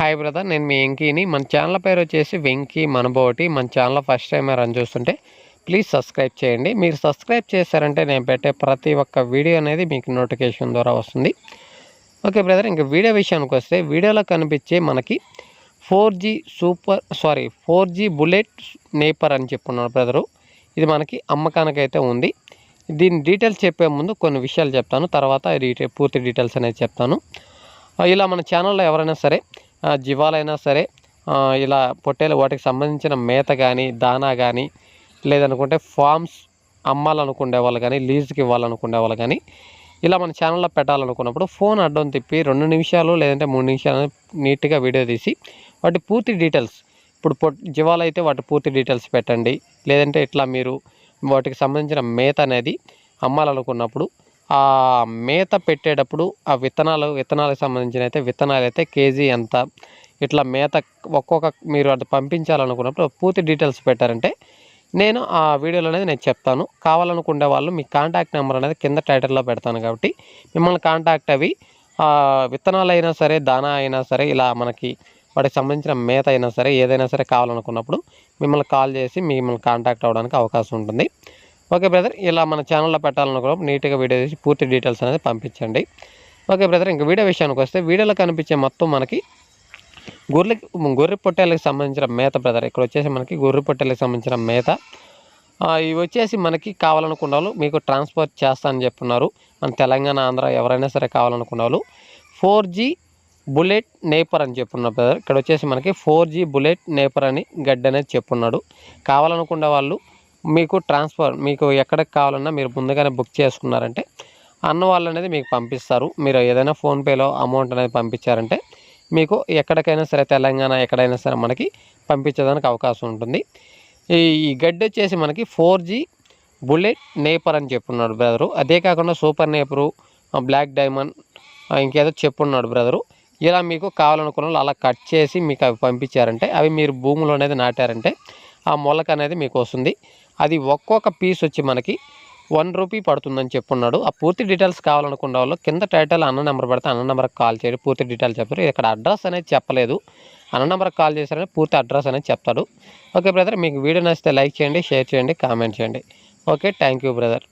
Hi brother నేను మీ వెంకీని. మన channel పేరు వచ్చేసి వెంకీ మనబోటి. మన ఛానల్ ఫస్ట్ టైం రన్ చూస్తుంటే ప్లీజ్ సబ్స్క్రైబ్ చేయండి. మీరు సబ్స్క్రైబ్ చేశారంటే నేను పెట్టే ప్రతి ఒక్క వీడియో అనేది మీకు నోటిఫికేషన్ ద్వారా వస్తుంది. ఓకే బ్రదర్ ఇంకా వీడియో విషయానికి వస్తే వీడియోలో కనిపించే మనకి four G super sorry four G bullet Napier అని చెప్పున్నాను బ్రదరు ఇది మనకి అమ్మకానికైతే ఉంది. దీని డీటెయిల్స్ చెప్పే ముందు కొన్ని విషయాలు చెప్తాను. తర్వాత డీటెయిల్ పూర్తి డీటెయిల్స్ అనేది చెప్తాను. ఇలా మన ఛానల్లో ఎవరైనా సరే జీవాలైనా సరే ఇలా పొట్టేలు వాటికి సంబంధించిన మేత కానీ దానా కానీ లేదనుకుంటే ఫార్మ్స్ అమ్మాలనుకునే వాళ్ళు కానీ లీజ్కి ఇవ్వాలనుకునే వాళ్ళు కానీ ఇలా మన ఛానల్లో పెట్టాలనుకున్నప్పుడు ఫోన్ అడ్డం తిప్పి రెండు నిమిషాలు లేదంటే మూడు నిమిషాలు నీట్గా వీడియో తీసి వాటి పూర్తి డీటెయిల్స్ ఇప్పుడు పొట్ జీవాలు అయితే వాటి పూర్తి డీటెయిల్స్ పెట్టండి. లేదంటే ఇట్లా మీరు వాటికి సంబంధించిన మేత అనేది అమ్మాలనుకున్నప్పుడు ఆ మేత పెట్టేటప్పుడు ఆ విత్తనాలు విత్తనాలకు సంబంధించిన అయితే విత్తనాలు అయితే కేజీ ఎంత ఇట్లా మేత ఒక్కొక్క మీరు అది పంపించాలనుకున్నప్పుడు పూర్తి డీటెయిల్స్ పెట్టారంటే నేను ఆ వీడియోలో అనేది నేను చెప్తాను. కావాలనుకునే వాళ్ళు మీ కాంటాక్ట్ నెంబర్ అనేది కింద టైటిల్లో పెడతాను కాబట్టి మిమ్మల్ని కాంటాక్ట్ అవి విత్తనాలు అయినా సరే దానా అయినా సరే ఇలా మనకి వాటికి సంబంధించిన మేత అయినా సరే ఏదైనా సరే కావాలనుకున్నప్పుడు మిమ్మల్ని కాల్ చేసి మిమ్మల్ని కాంటాక్ట్ అవ్వడానికి అవకాశం ఉంటుంది. ఓకే బ్రదర్ ఇలా మన ఛానల్లో పెట్టాలనుకున్నప్పుడు నీట్గా వీడియో తీసి పూర్తి డీటెయిల్స్ అనేది పంపించండి. ఓకే బ్రదర్ ఇంకా వీడియో విషయానికి వస్తే వీడియోలో కనిపించే మొత్తం మనకి గొర్రె గొర్రె పొట్టేళ్ళకి సంబంధించిన మేత బ్రదర్. ఇక్కడ వచ్చేసి మనకి గొర్రె పొట్టేళ్ళకి సంబంధించిన మేత. ఇవి వచ్చేసి మనకి కావాలనుకున్న మీకు ట్రాన్స్పోర్ట్ చేస్తానని చెప్తున్నారు. మన తెలంగాణ ఆంధ్ర ఎవరైనా సరే కావాలనుకున్న వాళ్ళు. ఫోర్ జీ బుల్లెట్ నేపర్ అని చెప్పున్నారు బ్రదర్. ఇక్కడ వచ్చేసి మనకి ఫోర్ జీ బుల్లెట్ నేపర్ అని గడ్డ అనేది చెప్పున్నాడు కావాలనుకున్న వాళ్ళు మీకు ట్రాన్స్ఫర్ మీకు ఎక్కడికి కావాలన్నా మీరు ముందుగానే బుక్ చేసుకున్నారంటే అన్న వాళ్ళు అనేది మీకు పంపిస్తారు. మీరు ఏదైనా ఫోన్పేలో అమౌంట్ అనేది పంపించారంటే మీకు ఎక్కడికైనా సరే తెలంగాణ ఎక్కడైనా సరే మనకి పంపించేదానికి అవకాశం ఉంటుంది. ఈ గడ్డి వచ్చేసి మనకి ఫోర్ జీ బుల్లెట్ నేపర్ అని చెప్పున్నాడు బ్రదరు. అదే కాకుండా సూపర్ నేపరు బ్లాక్ డైమండ్ ఇంకేదో చెప్పున్నాడు బ్రదరు. ఇలా మీకు కావాలనుకున్న అలా కట్ చేసి మీకు అవి పంపించారంటే అవి మీరు భూమిలో అనేది నాటారంటే ఆ మొలక అనేది మీకు వస్తుంది. అది ఒక్కొక్క పీస్ వచ్చి మనకి వన్ రూపీ పడుతుందని చెప్పున్నాడు. ఆ పూర్తి డీటెయిల్స్ కావాలనుకున్న వాళ్ళు కింద టైటిల్ అన్న నెంబర్ పెడితే అన్న నెంబర్కి కాల్ చేయండి. పూర్తి డీటెయిల్స్ చెప్తారు ఇక్కడ అడ్రస్ అనేది చెప్పలేదు. అన్న నెంబర్కి కాల్ చేశారని పూర్తి అడ్రస్ అనేది చెప్తాడు. ఓకే బ్రదర్ మీకు వీడియో నచ్చితే లైక్ చేయండి షేర్ చేయండి కామెంట్ చేయండి. Okay thank you brother.